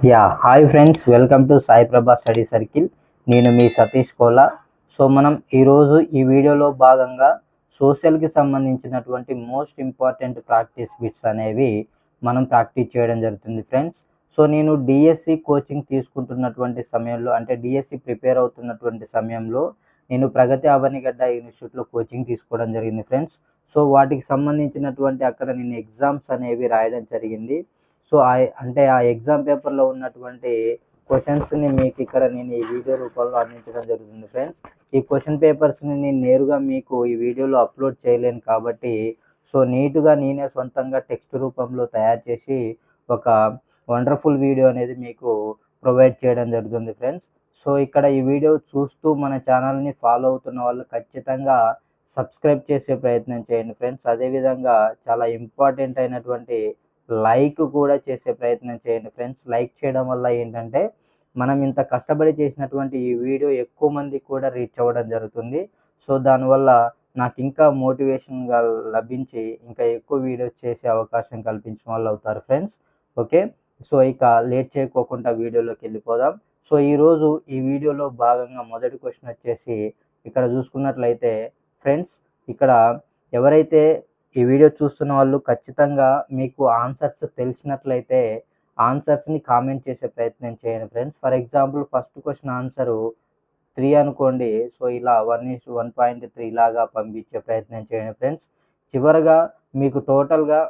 Yeah hi friends welcome to Sai Prabha study circle నేను మీ Satish Kola. So మనం ఈరోజు ఈ వీడియోలో భాగంగా సోషల్కి సంబంధించినటువంటి మోస్ట్ ఇంపార్టెంట్ ప్రాక్టీస్ బిట్స్ అనేవి మనం ప్రాక్టీస్ చేయడం జరుగుతుంది ఫ్రెండ్స్ సో నేను డిఎస్సి కోచింగ్ తీసుకుంటున్నటువంటి సమయంలో అంటే డిఎస్సి ప్రిపేర్ అవుతున్నటువంటి సమయంలో నేను ప్రగతి అవనిగడ్డ ఇన్స్టిట్యూట్లో కోచింగ్ తీసుకోవడం జరిగింది ఫ్రెండ్స్ సో వాటికి సంబంధించినటువంటి అక్కడ నేను ఎగ్జామ్స్ అనేవి రాయడం జరిగింది. సో ఆ అంటే ఆ ఎగ్జామ్ పేపర్లో ఉన్నటువంటి క్వశ్చన్స్ని మీకు ఇక్కడ నేను ఈ వీడియో రూపంలో అందించడం జరుగుతుంది ఫ్రెండ్స్. ఈ క్వశ్చన్ పేపర్స్ని నేను నేరుగా మీకు ఈ వీడియోలో అప్లోడ్ చేయలేను కాబట్టి సో నీట్గా నేనే సొంతంగా టెక్స్ట్ రూపంలో తయారు చేసి ఒక వండర్ఫుల్ వీడియో అనేది మీకు ప్రొవైడ్ చేయడం జరుగుతుంది ఫ్రెండ్స్. సో ఇక్కడ ఈ వీడియో చూస్తూ మన ఛానల్ని ఫాలో అవుతున్న వాళ్ళు ఖచ్చితంగా సబ్స్క్రైబ్ చేసే ప్రయత్నం చేయండి ఫ్రెండ్స్. అదేవిధంగా చాలా ఇంపార్టెంట్ అయినటువంటి లైక్ కూడా చేసే ప్రయత్నం చేయండి. ఫ్రెండ్స్ లైక్ చేయడం వల్ల ఏంటంటే మనం ఇంత కష్టపడి చేసినటువంటి ఈ వీడియో ఎక్కువ మందికి కూడా రీచ్ అవ్వడం జరుగుతుంది. సో దానివల్ల నాకు ఇంకా మోటివేషన్గా లభించి ఇంకా ఎక్కువ వీడియోస్ చేసే అవకాశం కల్పించిన వాళ్ళు అవుతారు ఫ్రెండ్స్. ఓకే? సో ఇక లేట్ చేయకోకుండా వీడియోలోకి వెళ్ళిపోదాం. సో ఈరోజు ఈ వీడియోలో భాగంగా మొదటి క్వశ్చన్ వచ్చేసి ఇక్కడ చూసుకున్నట్లయితే ఫ్రెండ్స్ ఇక్కడ ఎవరైతే ఈ వీడియో చూస్తున్న వాళ్ళు ఖచ్చితంగా మీకు ఆన్సర్స్ తెలిసినట్లయితే ఆన్సర్స్ని కామెంట్ చేసే ప్రయత్నం చేయండి friends. For example first question answer three అనుకోండి. సో ఇలా one is one point three లాగా పంపించే ప్రయత్నం చేయండి ఫ్రెండ్స్. చివరగా మీకు టోటల్గా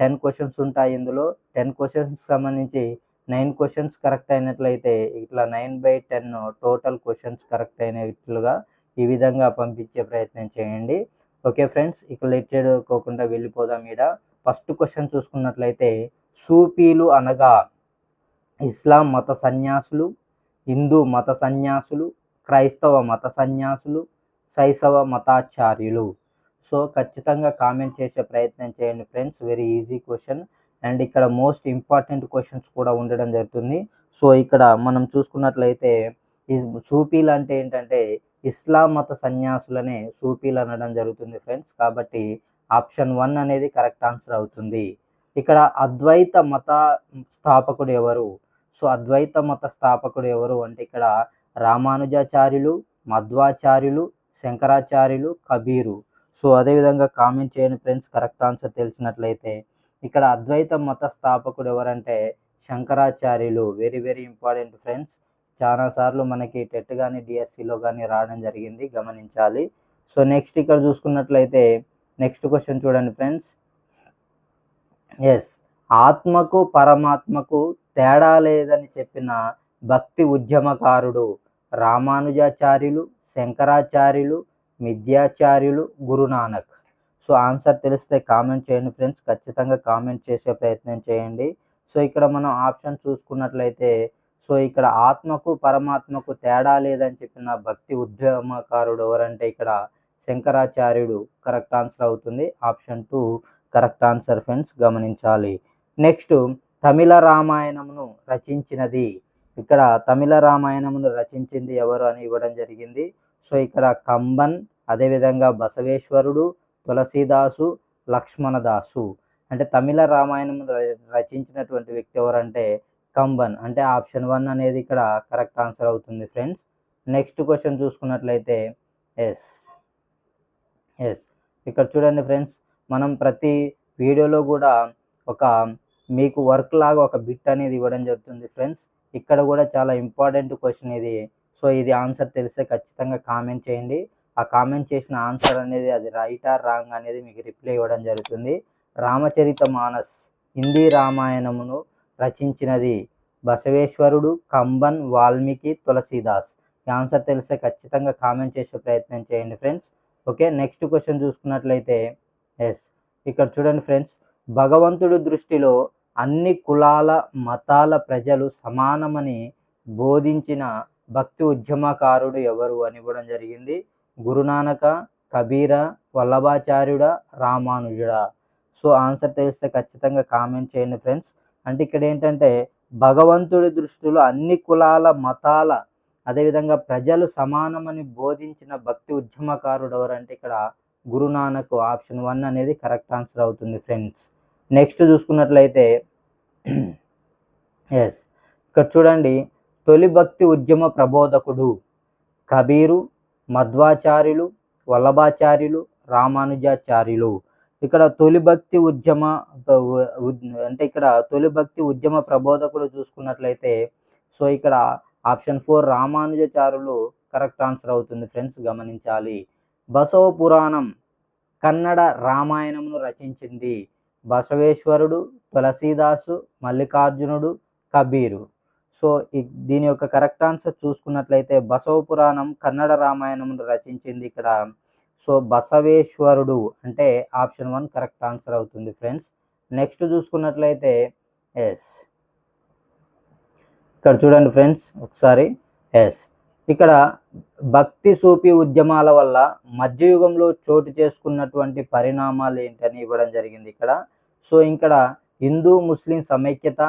టెన్ క్వశ్చన్స్ ఉంటాయి ఇందులో. టెన్ క్వశ్చన్స్కి సంబంధించి నైన్ క్వశ్చన్స్ కరెక్ట్ అయినట్లయితే ఇట్లా nine by ten total questions correct అయినట్లుగా ఈ విధంగా పంపించే ప్రయత్నం చేయండి. ఓకే ఫ్రెండ్స్ ఇక లేట్ చేయకోకుండా వెళ్ళిపోదాం ఈడ. ఫస్ట్ క్వశ్చన్ చూసుకున్నట్లయితే సూఫీలు అనగా ఇస్లాం మత సన్యాసులు హిందూ మత సన్యాసులు క్రైస్తవ మత సన్యాసులు శైశవ మతాచార్యులు. సో ఖచ్చితంగా కామెంట్ చేసే ప్రయత్నం చేయండి friends very easy question. And ఇక్కడ మోస్ట్ ఇంపార్టెంట్ క్వశ్చన్స్ కూడా ఉండడం జరుగుతుంది. సో ఇక్కడ మనం చూసుకున్నట్లయితే ఈ సూపీలు అంటే ఏంటంటే ఇస్లాం మత సన్యాసులనే సూపీలు అనడం జరుగుతుంది ఫ్రెండ్స్. కాబట్టి ఆప్షన్ వన్ అనేది కరెక్ట్ ఆన్సర్ అవుతుంది. ఇక్కడ అద్వైత మత స్థాపకుడు ఎవరు? సో అద్వైత మత స్థాపకుడు ఎవరు అంటే ఇక్కడ రామానుజాచార్యులు మధ్వాచార్యులు శంకరాచార్యులు కబీరు. సో అదేవిధంగా కామెంట్ చేయండి ఫ్రెండ్స్ కరెక్ట్ ఆన్సర్ తెలిసినట్లయితే. ఇక్కడ అద్వైత మత స్థాపకుడు ఎవరంటే Shankaracharyulu. Very very important friends. చాలాసార్లు మనకి టెట్ కానీ డిఎస్సిలో కానీ రావడం జరిగింది. గమనించాలి. సో నెక్స్ట్ ఇక్కడ చూసుకున్నట్లయితే నెక్స్ట్ క్వశ్చన్ చూడండి ఫ్రెండ్స్. ఎస్. ఆత్మకు పరమాత్మకు తేడా లేదని చెప్పిన భక్తి ఉద్యమకారుడు రామానుజాచార్యులు శంకరాచార్యులు మిథ్యాచార్యులు గురునానక్. సో ఆన్సర్ తెలిస్తే కామెంట్ చేయండి ఫ్రెండ్స్. ఖచ్చితంగా కామెంట్ చేసే ప్రయత్నం చేయండి. సో ఇక్కడ మనం ఆప్షన్ చూసుకున్నట్లయితే సో ఇక్కడ ఆత్మకు పరమాత్మకు తేడా లేదని చెప్పిన భక్తి ఉద్యమకారుడు ఎవరంటే ఇక్కడ శంకరాచార్యుడు. కరెక్ట్ ఆన్సర్ అవుతుంది. Option two correct answer friends గమనించాలి. నెక్స్ట్ తమిళ రామాయణమును రచించినది. ఇక్కడ తమిళ రామాయణమును రచించింది ఎవరు అని ఇవ్వడం జరిగింది. సో ఇక్కడ కంబన్ అదేవిధంగా బసవేశ్వరుడు తులసీదాసు లక్ష్మణదాసు. అంటే తమిళ రామాయణం రచించినటువంటి వ్యక్తి ఎవరంటే కంబన్ అంటే ఆప్షన్ వన్ అనేది ఇక్కడ కరెక్ట్ ఆన్సర్ అవుతుంది ఫ్రెండ్స్. నెక్స్ట్ క్వశ్చన్ చూసుకున్నట్లయితే ఎస్. ఎస్. ఇక్కడ చూడండి ఫ్రెండ్స్ మనం ప్రతి వీడియోలో కూడా ఒక మీకు వర్క్ లాగా ఒక బిట్ అనేది ఇవ్వడం జరుగుతుంది ఫ్రెండ్స్. ఇక్కడ కూడా చాలా ఇంపార్టెంట్ క్వశ్చన్ ఇది. సో ఇది ఆన్సర్ తెలిస్తే ఖచ్చితంగా కామెంట్ చేయండి. ఆ కామెంట్ చేసిన ఆన్సర్ అనేది అది రైట్ ఆర్ రాంగ్ అనేది మీకు రిప్లై ఇవ్వడం జరుగుతుంది. రామచరిత మానస్ హిందీ రామాయణమును రచించినది. బసవేశ్వరుడు కంబన్ వాల్మీకి తులసీదాస్. ఈ ఆన్సర్ తెలిస్తే ఖచ్చితంగా కామెంట్ చేసే ప్రయత్నం చేయండి ఫ్రెండ్స్. ఓకే నెక్స్ట్ క్వశ్చన్ చూసుకున్నట్లయితే ఎస్ ఇక్కడ చూడండి ఫ్రెండ్స్. భగవంతుడి దృష్టిలో అన్ని కులాల మతాల ప్రజలు సమానమని బోధించిన భక్తి ఉద్యమకారుడు ఎవరు అని ఇవ్వడం జరిగింది. గురునానక కబీర వల్లభాచార్యుడ రామానుజుడా. సో ఆన్సర్ తెలిస్తే ఖచ్చితంగా కామెంట్ చేయండి ఫ్రెండ్స్. అంటే ఇక్కడ ఏంటంటే భగవంతుడి దృష్టిలో అన్ని కులాల మతాల అదేవిధంగా ప్రజలు సమానమని బోధించిన భక్తి ఉద్యమకారుడు ఎవరంటే ఇక్కడ గురునానక్ ఆప్షన్ వన్ అనేది కరెక్ట్ ఆన్సర్ అవుతుంది ఫ్రెండ్స్. నెక్స్ట్ చూసుకున్నట్లయితే ఎస్ ఇక్కడ చూడండి తొలి భక్తి ఉద్యమ ప్రబోధకుడు కబీరు మధ్వాచార్యులు వల్లభాచార్యులు రామానుజాచార్యులు. ఇక్కడ తొలి భక్తి ఉద్యమ అంటే ఇక్కడ తొలి భక్తి ఉద్యమ ప్రబోధకుడు చూసుకున్నట్లయితే సో ఇక్కడ ఆప్షన్ ఫోర్ రామానుజాచారులు కరెక్ట్ ఆన్సర్ అవుతుంది ఫ్రెండ్స్ గమనించాలి. బసవ పురాణం కన్నడ రామాయణమును రచించింది బసవేశ్వరుడు తులసీదాసు మల్లికార్జునుడు కబీరు. సో దీని యొక్క కరెక్ట్ ఆన్సర్ చూసుకున్నట్లయితే బసవ పురాణం కన్నడ రామాయణమును రచించింది ఇక్కడ సో బసవేశ్వరుడు అంటే ఆప్షన్ వన్ కరెక్ట్ ఆన్సర్ అవుతుంది ఫ్రెండ్స్. నెక్స్ట్ చూసుకున్నట్లయితే ఎస్. ఇక్కడ చూడండి ఫ్రెండ్స్ ఒకసారి ఎస్. ఇక్కడ భక్తి సూపి ఉద్యమాల వల్ల మధ్యయుగంలో చోటు చేసుకున్నటువంటి పరిణామాలు ఏంటని ఇవ్వడం జరిగింది ఇక్కడ. సో ఇక్కడ హిందూ ముస్లిం సమైక్యత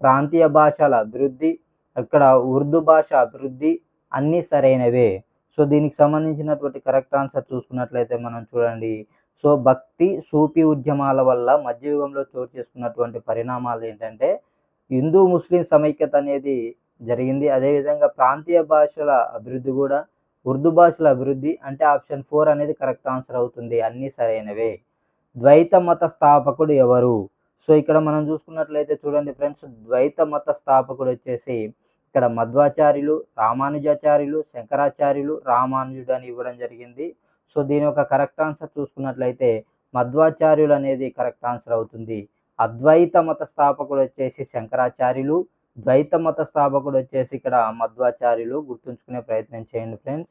ప్రాంతీయ భాషల అభివృద్ధి ఇక్కడ ఉర్దూ భాష అభివృద్ధి అన్నీ సరైనవే. సో దీనికి సంబంధించినటువంటి కరెక్ట్ ఆన్సర్ చూసుకున్నట్లయితే మనం చూడండి. సో భక్తి సూఫీ ఉద్యమాల వల్ల మధ్యయుగంలో చోటు చేసుకున్నటువంటి పరిణామాలు ఏంటంటే హిందూ ముస్లిం సమైక్యత అనేది జరిగింది. అదేవిధంగా ప్రాంతీయ భాషల అభివృద్ధి కూడా ఉర్దూ భాషల అభివృద్ధి అంటే ఆప్షన్ ఫోర్ అనేది కరెక్ట్ ఆన్సర్ అవుతుంది. అన్నీ సరైనవే. ద్వైత మత స్థాపకుడు ఎవరు? సో ఇక్కడ మనం చూసుకున్నట్లయితే చూడండి ఫ్రెండ్స్ ద్వైత మత స్థాపకుడు వచ్చేసి ఇక్కడ మధ్వాచార్యులు రామానుజాచార్యులు శంకరాచార్యులు రామానుజుడు అని ఇవ్వడం జరిగింది. సో దీని యొక్క కరెక్ట్ ఆన్సర్ చూసుకున్నట్లయితే మధ్వాచార్యులు అనేది కరెక్ట్ ఆన్సర్ అవుతుంది. అద్వైత మత స్థాపకుడు వచ్చేసి శంకరాచార్యులు ద్వైత మత స్థాపకుడు వచ్చేసి ఇక్కడ మధ్వాచార్యులు. గుర్తుంచుకునే ప్రయత్నం చేయండి ఫ్రెండ్స్.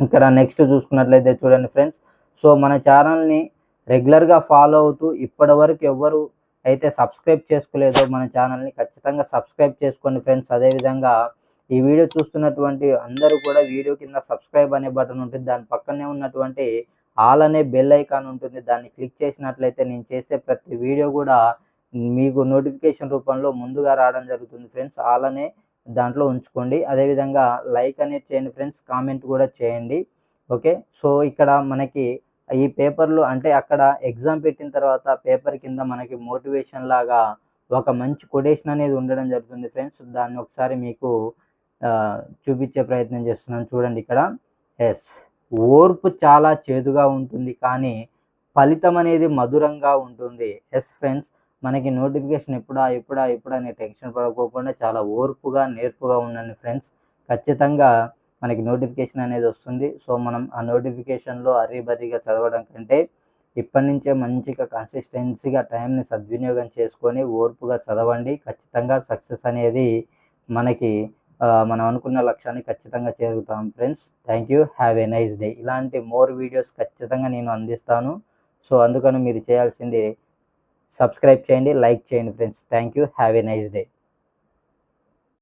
ఇక్కడ నెక్స్ట్ చూసుకున్నట్లయితే చూడండి ఫ్రెండ్స్. సో మన ఛానల్ని రెగ్యులర్గా ఫాలో అవుతూ ఇప్పటి వరకు ఎవరు అయితే సబ్స్క్రైబ్ చేసుకోలేదో మన ఛానల్ని ఖచ్చితంగా సబ్స్క్రైబ్ చేసుకోండి ఫ్రెండ్స్. అదేవిధంగా ఈ వీడియో చూస్తున్నటువంటి అందరూ కూడా వీడియో కింద సబ్స్క్రైబ్ అనే బటన్ ఉంటుంది. దాని పక్కనే ఉన్నటువంటి ఆల్ అనే బెల్ ఐకాన్ ఉంటుంది. దాన్ని క్లిక్ చేసినట్లయితే నేను చేసే ప్రతి వీడియో కూడా మీకు నోటిఫికేషన్ రూపంలో ముందుగా రావడం జరుగుతుంది ఫ్రెండ్స్. ఆల్ అనే దాంట్లో ఉంచుకోండి. అదేవిధంగా లైక్ అనేది చేయండి ఫ్రెండ్స్. కామెంట్ కూడా చేయండి. ఓకే? సో ఇక్కడ మనకి ఈ పేపర్లు అంటే అక్కడ ఎగ్జామ్ పెట్టిన తర్వాత పేపర్ కింద మనకి మోటివేషన్ లాగా ఒక మంచి కొటేషన్ అనేది ఉండడం జరుగుతుంది ఫ్రెండ్స్. దాన్ని ఒకసారి మీకు చూపించే ప్రయత్నం చేస్తున్నాను చూడండి ఇక్కడ. ఎస్ ఓర్పు చాలా చేదుగా ఉంటుంది కానీ ఫలితం అనేది మధురంగా ఉంటుంది. ఎస్ ఫ్రెండ్స్ మనకి నోటిఫికేషన్ ఎప్పుడా ఎప్పుడా ఎప్పుడా అనే టెన్షన్ పడకోకుండా చాలా ఓర్పుగా నేర్పుగా ఉండండి ఫ్రెండ్స్. ఖచ్చితంగా మనకి నోటిఫికేషన్ అనేది వస్తుంది. సో మనం ఆ నోటిఫికేషన్లో అర్రీబర్రీగా చదవడం కంటే ఇప్పటి నుంచే మంచిగా కన్సిస్టెన్సీగా టైంని సద్వినియోగం చేసుకొని ఓర్పుగా చదవండి. ఖచ్చితంగా సక్సెస్ అనేది మనకి మనం అనుకున్న లక్ష్యాన్ని ఖచ్చితంగా చేరుతాం. Friends thank you. Have a nice day. ఇలాంటి మోర్ వీడియోస్ ఖచ్చితంగా నేను అందిస్తాను. సో అందుకని మీరు చేయాల్సింది సబ్స్క్రైబ్ చేయండి లైక్ చేయండి friends. Thank you. Have a nice day.